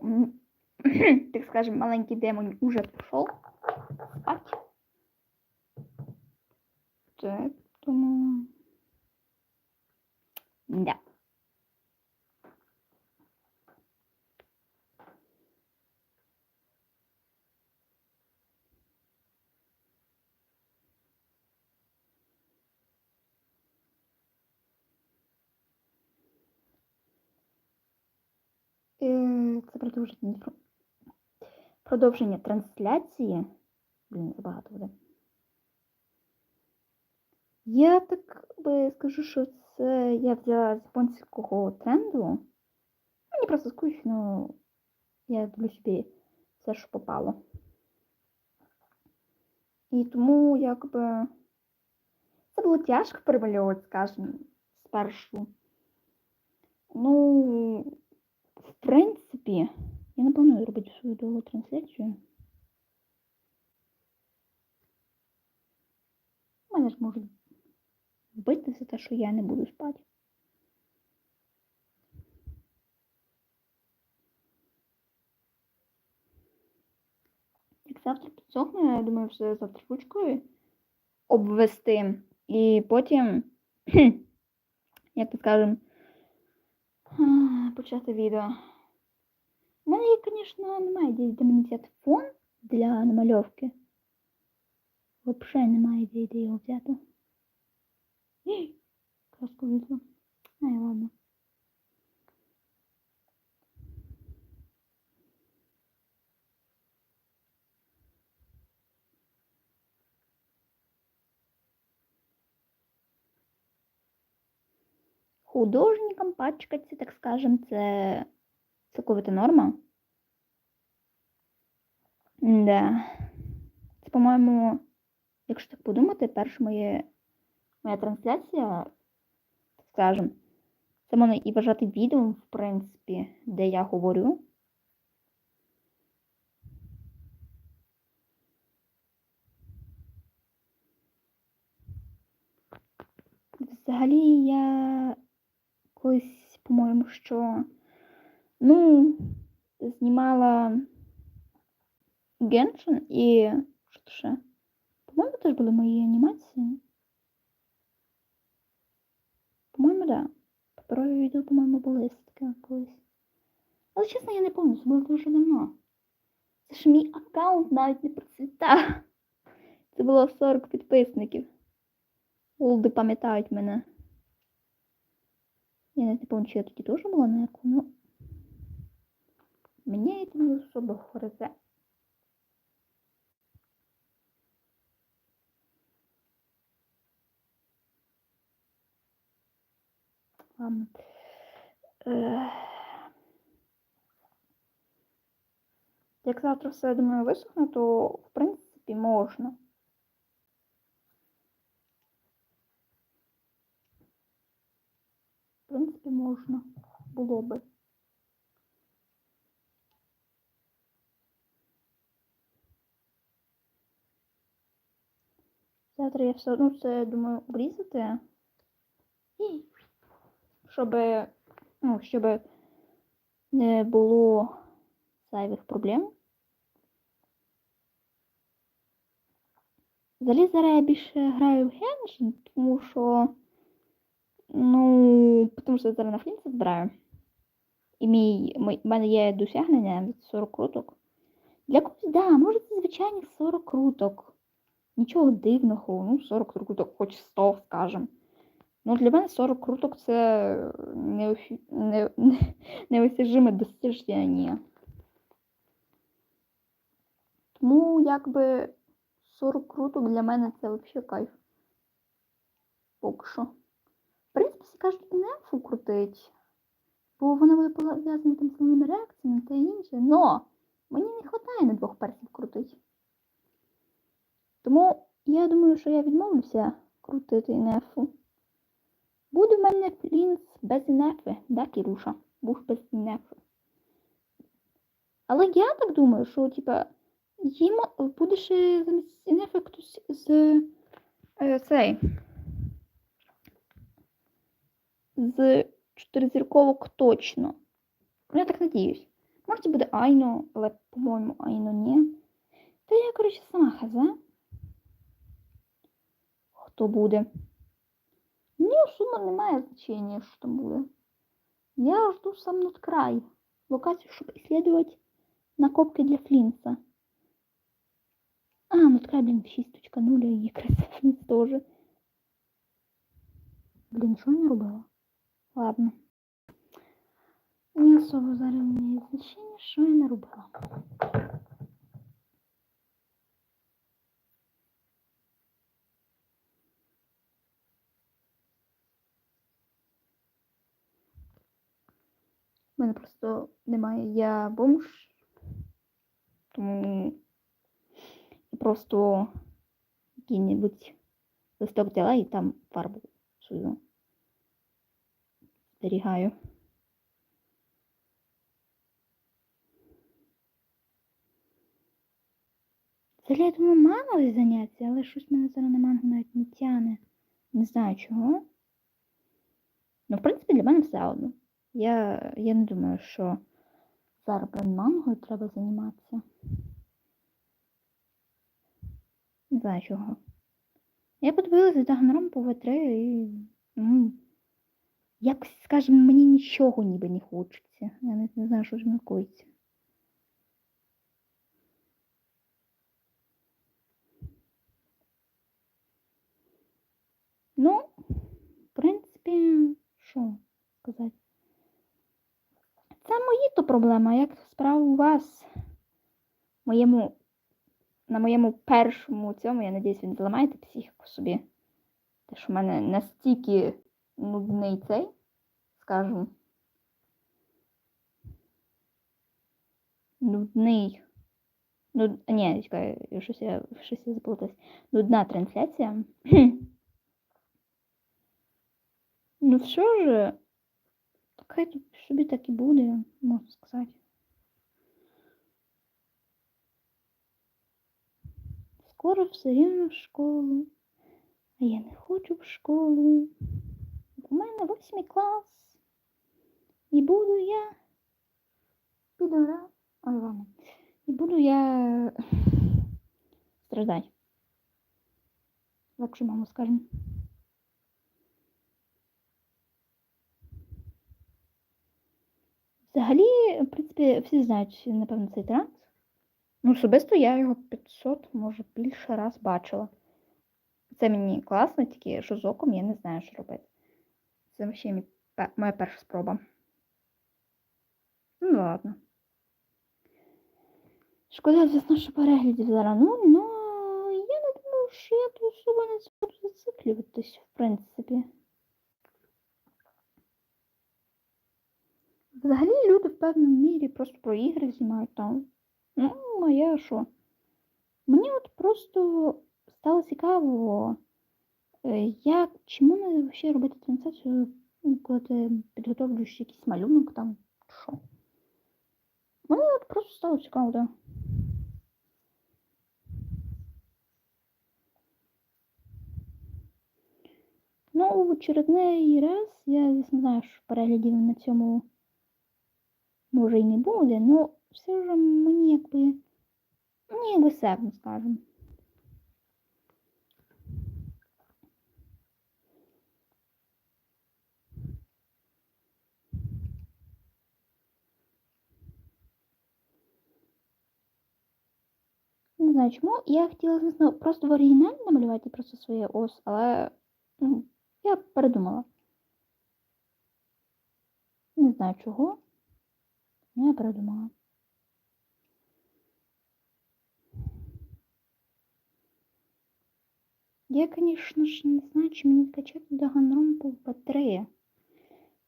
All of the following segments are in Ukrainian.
так скажем, маленький демон уже пошел спать. Так, тому. Да. Е, Це продовження, продовження трансляції. Блін, забагато буде. Я так би скажу, що це я взяла з японського тренду. Мені просто скучно. Я люблю собі все, що попало. І тому якби це було тяжко перемальовувати, скажімо, спершу. Ну, принципі, я не планую робити свою довгу трансляцію. Мене ж можуть вбити за те, що я не буду спати. Як завтра підсохне, я думаю, все завтра ручкою обвести. І потім, як то скажем, а, почати відео. У мене, є, звісно, немає ідеї, де мені взяти фон для намальовки. Взагалі немає ідеї, де його взяти. Ій, Краску відео. Ай, ладно. Художникам пачкаться, так скажем, це цілковита норма. Да. Це, по-моєму, якщо так подумати, перша моє, моя трансляція, скажем, це можна і вважати відео, в принципі, де я говорю. Взагалі я колись, по-моєму, що ну, знімала Геншин і що ще? По-моєму, теж були мої анімації. По-моєму, да. Паперові відео, по-моєму, були таке колись. Але чесно, я не пам'ятаю, це було дуже давно. Це ж мій аккаунт навіть не процвітав. Це було 40 підписників. Олди пам'ятають мене. Я навіть не пам'ятаю, чи я тоді теж була на яку, ну. Мені це не особо хорозе. Як завтра все, я думаю, висохне, то в принципі можна. В принципі, можна було би. Завтра я все одно це думаю обрізати. Щоб, ну, щоб не було зайвих проблем. Взагалі зараз я більше граю в Genshin, тому що Ну, тому що я зараз на флінці збираю. І мій, мій, в мене є досягнення від 40 круток. Для когось, да, може це звичайних 40 круток. Нічого дивного, ну, 40 круток, хоч 100, скажем. Ну, для мене 40 круток це неосі... не... неосяжиме досяждення. Тому, якби 40 круток для мене це взагалі кайф. Поки що. В принципі, всі кажуть, нефу крутить, бо вона буде пов'язана там новими реакціями та інше. Но мені не вистачає на двох персів крутить. Тому я думаю, що я відмовлюся крутити нефу. Буде в мене флінс без нефи, да, Кіруша? Був без нефи. Але я так думаю, що, типа, їм буде ще замість нефи хтось з е, цей з чотиризірковок точно. Ну, Я так надіюсь. Може, буде Айно, але, по-моєму, Айно ні. Та я, коротше, сама хаза. Хто буде? Мені особо немає значення, що там буде. Я жду сам над край. Локацию, чтобы исследовать накопки для Флинса. А, ну такая, блин, 6.0 і якраз Флінс теж. Блін, що не робила? Ладно. Не особо зараз має значення, що я не робила. У мене просто немає я бомж. Тому просто який-небудь листок взяла і там фарбу свою зберігаю. Взагалі, я думаю, мангою заняття, але щось мене зараз на мангу навіть не тяне. Не знаю чого. Ну, в принципі, для мене все одно. Я, я не думаю, що зараз мангою треба займатися. Не знаю чого. Я подивилася Даганром по В3 і. Ну, якось, скажімо, мені нічого ніби не хочеться. Я навіть не знаю, що ж коїться. Ну, в принципі, що сказати? Це мої то проблема. Як справа у вас? Моєму, на моєму першому цьому, я надіюсь, ви не зламаєте психіку собі. Те, що в мене настільки нудний цей, скажу. Нудний. Ну, ні, чекай, щось я, щось я заплуталась. Нудна трансляція. ну, все ж, хай тут собі так і буде, можна сказати. Скоро все рівно в школу, а я не хочу в школу. У мене восьмий клас. І буду я підора. Ой, ладно. І буду я страждати. Легше маму скажемо. Взагалі, в принципі, всі знають, напевно, цей транс. Ну, особисто я його 500, може, більше раз бачила. Це мені класно, тільки що з оком я не знаю, що робити. Це взагалі моя перша спроба. Ну, ладно. Шкода, звісно, що переглядів зараз. Ну, ну, я не думаю, що я тут особо не буду зациклюватись, в принципі. Взагалі люди в певному мірі просто про ігри знімають там. Ну, а я що? Мені от просто стало цікаво, е, як, чи можна взагалі робити трансляцію, ну, коли ти підготовлюєш якийсь малюнок там, що. Мені от просто стало цікаво, так. Да. Ну, в очередний раз, я, звісно, знаю, що переглядів на цьому може і не буде, але все ж мені якби, ну, якби серно, скажемо. Не знаю чому. Я хотіла, звісно, просто в оригіналі намалювати просто своє ос, але ну, я передумала. Не знаю чого. Ну, я передумала. Я, звісно ж, не знаю, чи мені скачати Даганромпу в батареї.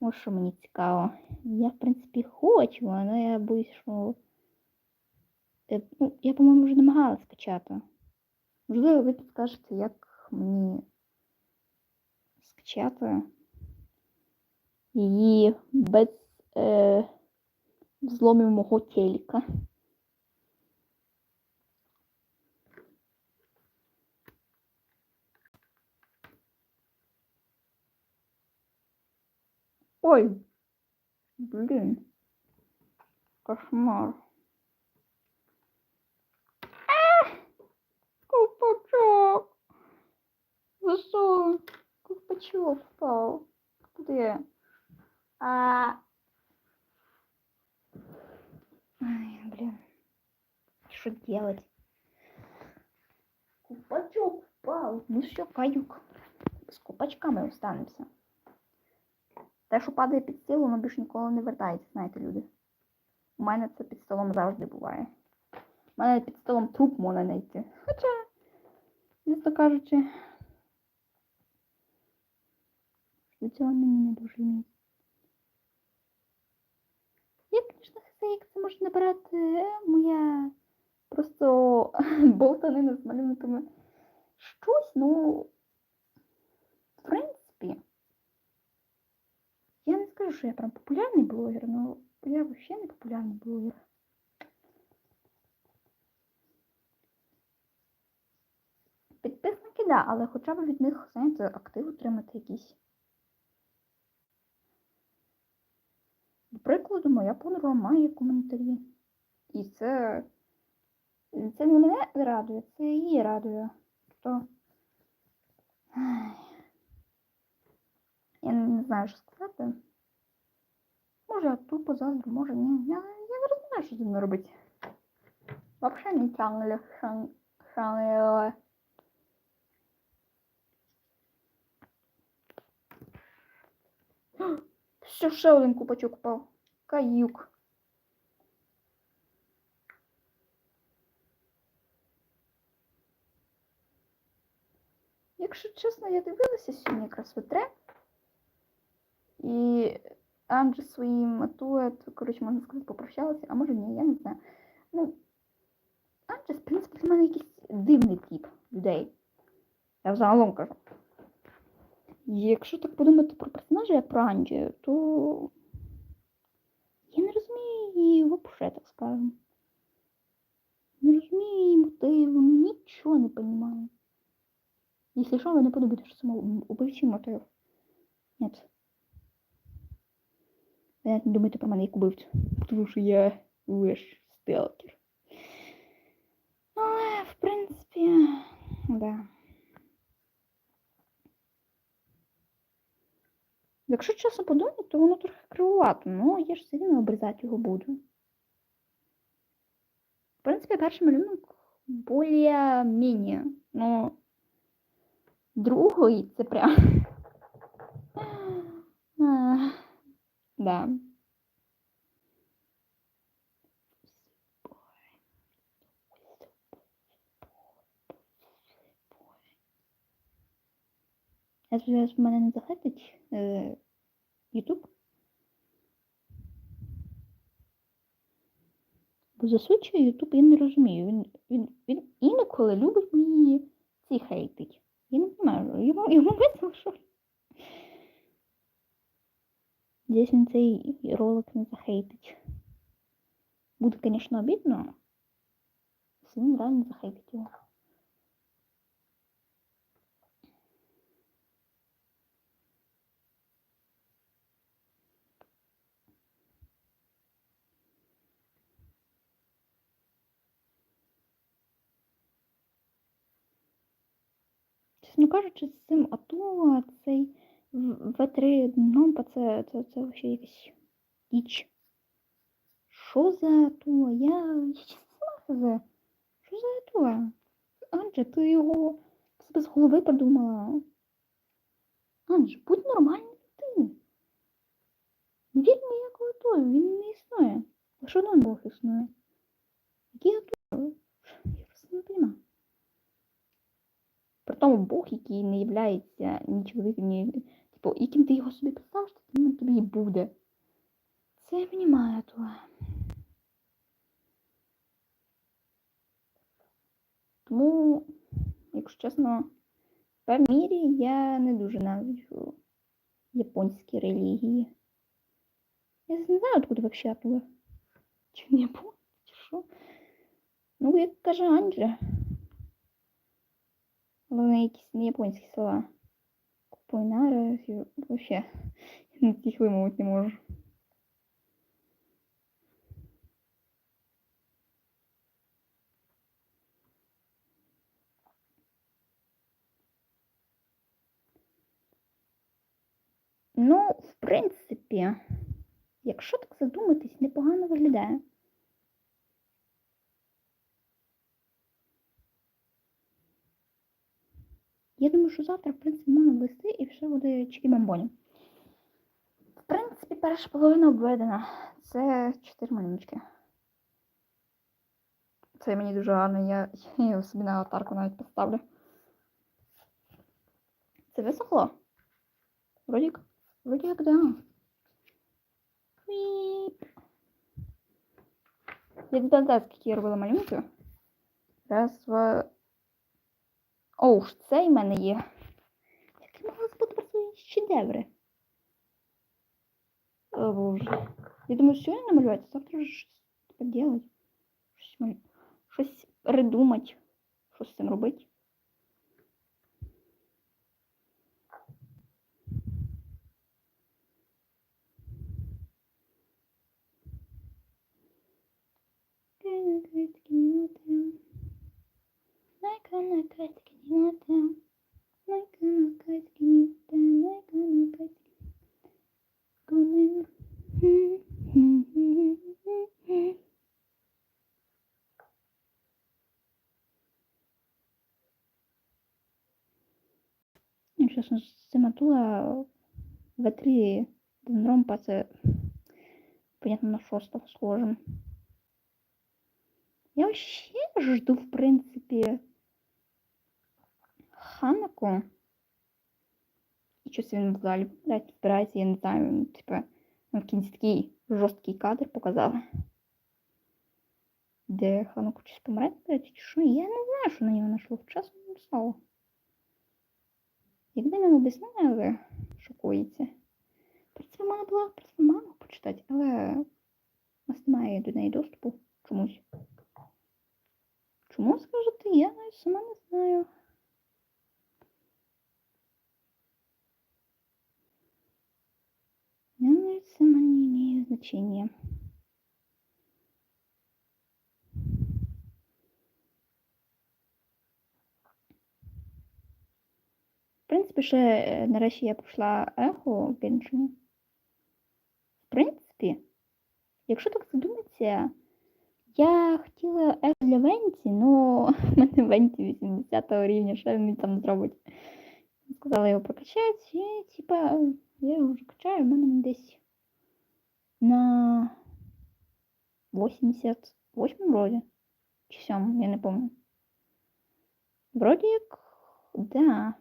Ось що мені цікаво. Я, в принципі, хочу, але я боюсь, що... Ну, я, по-моєму, вже намагалась скачати. Можливо, ви підскажете, як мені скачати її без е, взломів мого телека. Ой, блін. Кошмар. А! Ковпачок! За що? Ковпачок впав. Куди? А... Ай, блин. Что делать? Купачок впав. Ну що, каюк. З купачками останемося. Те, що падає під стіл, воно більш ніколи не вертається, знаєте, люди. У мене це під столом завжди буває. У мене під столом труп можна знайти. Хоча, звісно кажучи, до цього мені не дуже вміють. Я, хз, як це може набирати е, моя просто болтанина з малюнками. Щось, ну, в принципі, я не скажу, що я прям популярний блогер, але я взагалі не популярний блогер. Підписники, да, але хоча б від них, знаєте, актив отримати якийсь. Прикладу, моя подруга має коментарі. І це. Це не мене радує, це її радує. То... Я не знаю, що сказати. Може, я тупо заздрю, може ні. Я, я не розумію, що з ним робити. Вообще не тягнули шан... шан... Все, ще один купачок впав. Каюк. Якщо чесно, я дивилася сьогодні якраз витре. І Анджі своїм тует, коротше, можна сказати, попрощалася, а може ні, я не знаю. Ну, Анджі, в принципі, для мене якийсь дивний тип людей. Я взагалом кажу. Якщо так подумати про персонажа, як про Анджі, то я не розумію її скажемо. Не розумію її мотиву, нічого не розумію. Якщо що, ви не подумайте, що це убивчий мотив. Ні. Ви навіть не думайте про мене як убивцю. Тому що я лиш сталкер. Але, в принципі, да. Якщо чесно подумати, то воно трохи кривувато, але я ж все рівно обрізати його буду. В принципі, перший малюнок более-менее, но другий це прям. А, да. Я сподіваюся, мене не захистить е, Бо зазвичай YouTube я не розумію. Він, він, він інколи любить мені ці хейтить. Я не знаю, йому, йому весело, що. Десь він цей ролик не захейтить. Буде, звісно, обідно. але він реально захейтить його. Чесно кажучи, з цим АТО, цей В3 дном, це, це, це вообще якась діч. Що за АТО? Я не. Що за АТО? Анже, ти його себе з голови придумала. Анже, будь нормальним ти. Не вір ніякого АТО, він не існує. Лише один Бог існує. Який АТО? Я просто не розумію. При тому Бог, який не являється ні чоловіком, ні. Типу, яким ти його собі представиш, таким тобі і буде. Це я розумію, то. Тому, якщо чесно, в певній мірі я не дуже ненавиджу японські релігії. Я не знаю, откуда вообще оттуда. Чи не японці, чи що? Ну, як каже Анджа. Ну, Вони якісь не японські слова. Купойнара, вообще їх вимовити не можу. Ну, в принципі, якщо так задуматись, непогано виглядає. Я думаю, що завтра, в принципі, можна ввести і все буде чики-бомбоні. В принципі, перша половина обведена. Це 4 малюночки. Це мені дуже гарно, я, я його собі на аватарку навіть поставлю. Це висохло? Вроді, вроді як да. Я не знаю, скільки я робила малюнків. Раз, два. Оу, це в мене є. Як я могла забути про свої шедеври? О, боже. Я думаю, сьогодні намалювати, завтра вже щось поділати. Щось, малю... щось придумати. Що з цим робити. Ну, чесно, Симатула В3 Денромпа це понятно на що став схожим. Я вообще жду, в принципі, Ханаку. І щось він в залі блядь, збирається, я не знаю, ну, типа, ну, в кінці такий жорсткий кадр показали. Де Ханаку щось помре, блядь, чи що? Я не знаю, що на нього нашло. Чесно не стало. Якби нам об'яснили, але шокується. В принципі, можна було просто маму почитати, але у нас немає до неї доступу чомусь. Чому скажете? Я сама не знаю. Я навіть сама не имею значения. В принципі, ще е, нарешті я пройшла ехо в Геншині. В принципі, якщо так задуматися, я хотіла ехо для Венті, но в мене Венті 80 рівня, що він там зробить. Сказала його прокачати, і типа я його вже качаю, в мене десь на 88 вроді. Чи 7, я не пам'ятаю. Вроді як, да.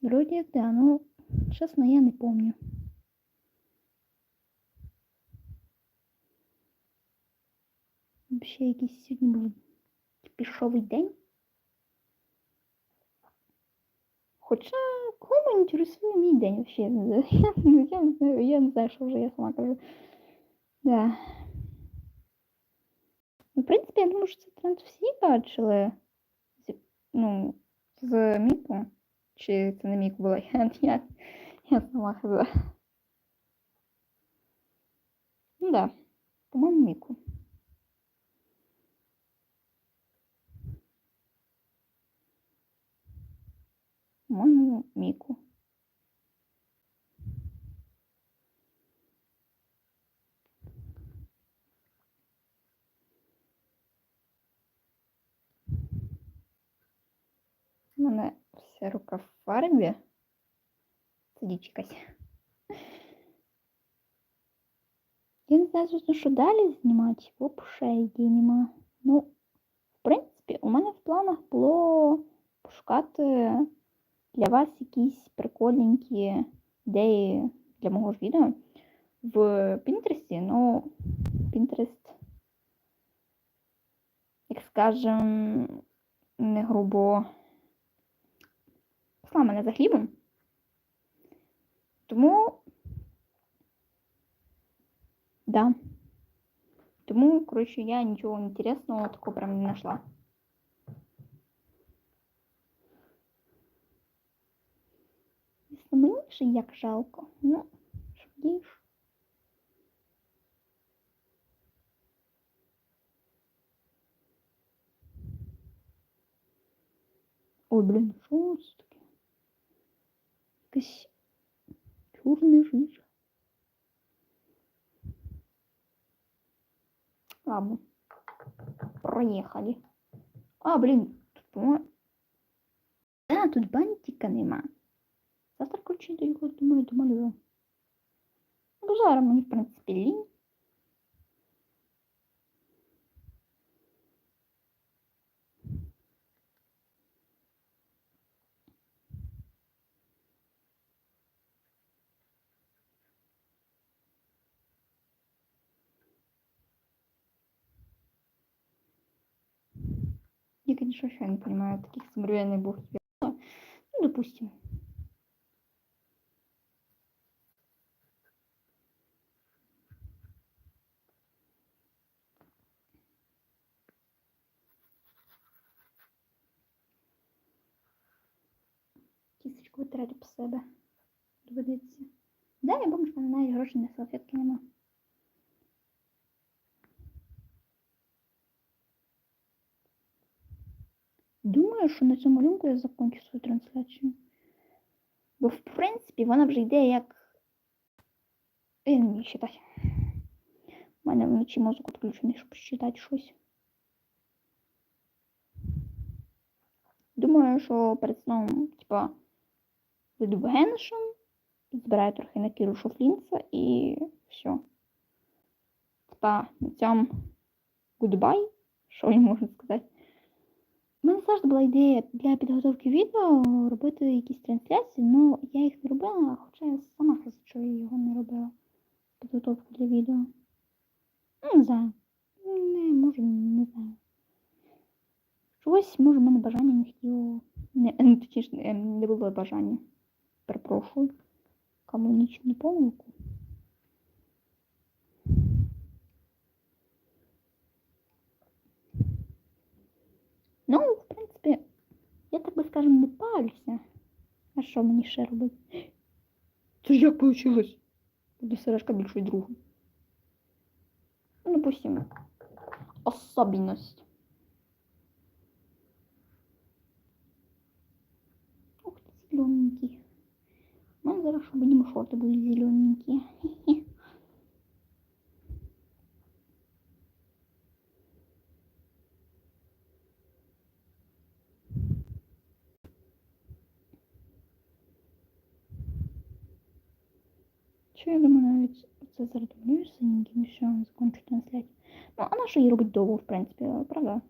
Вроді як, да, ну, чесно, я не помню. Взагалі якийсь сьогодні був пішовий день. Хоча кому інтересує мій день вообще? Я, не- я, не знаю, я не знаю, що вже я сама кажу. Да. Ну, в принципі, я думаю, що цей тренд всі бачили. Ну, з Міку. Чи це не Міку була? Я, я, я сама хз. Ну да. По-моєму, Міку. По-моєму, Міку. У мене вся рука в фарбі. Це діч якась. Я не знаю, звісно, що далі знімати. Вообще ідей нема. Ну, в принципі, у мене в планах було пошукати для вас якісь прикольненькі ідеї для мого ж відео в Pinterest. Ну, Pinterest, як скажем, не грубо посла мене за хлібом. Тому, да. Тому, коротше, я нічого інтересного такого прям не знайшла. Звісно, як жалко. Ну, вдієш? Ой, блін, що це таке? Якась чорна жижа. Ладно. Проїхали. А, блін, тут по А, тут бантика нема. Завтра, коротше, до його, думаю, домалюю. Ну, зараз мені, в принципі, лінь. Я, конечно, вообще не понимаю таких современных букв. Ну, допустим. Кісточку по себе. Доведеться. Да, я бомж, в мене навіть грошей на салфетки нема. Думаю, що на цьому малюнку я закончу свою трансляцію. Бо, в принципі, вона вже йде як. Я не вмію читати. У мене вночі мозок відключений, щоб читати щось. Думаю, що перед сном, типа, вийду в Геншин, збираю трохи на Кіру Шофлінца і все. Типа, на цьому гудбай, що я можу сказати. У мене завжди була ідея для підготовки відео робити якісь трансляції, але я їх не робила, хоча я сама я його не робила. Підготовку для відео. Ну, не знаю. Не, може, не знаю. Чогось, може, в мене бажання не хотіло. Не, не було бажання. Перепрошую. Кому ніч не помилку. Ну, в принципі, я так би скажем, не палюся. А що мені ще робити? Це ж як вийшло? Буду сережка більшою другом. Ну, допустим, особенность. що будемо шорти будуть зелененькі. Хе-хе. Що я думаю, навіть це зардумлюю синеньким, що закончу трансляцію. Ну, а на що її робить довго, в принципі, правда?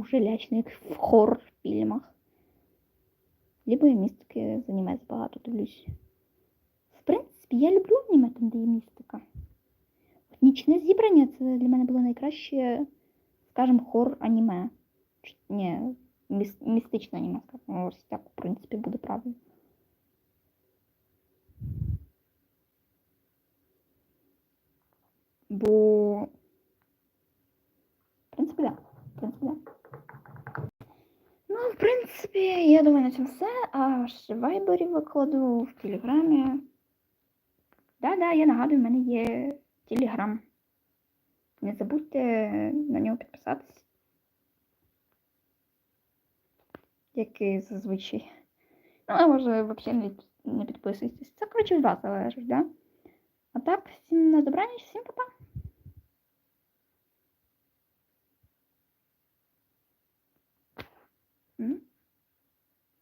Уже лячно, як в хоррор-фільмах. Либо я містики з аніме багато дивлюсь. В принципі, я люблю аніме, там, де є містика. Нічне зібрання це для мене було найкраще, скажімо, хор аніме. Чи- Ні, міс, містичне аніме, скажімо. Ось так, в принципі, буде правильно. Бо. В принципі, да. В принципі, да. Принципі, я думаю, на цьому все. А в вайбері викладу, в телеграмі. Да-да, я нагадую, в мене є телеграм. Не забудьте на нього підписатись. Як і зазвичай. Ну, а може, взагалі не підписуйтесь. Це, коротше, від вас залежить, да? А так, всім на добраніч, всім па-па. Mm-hmm.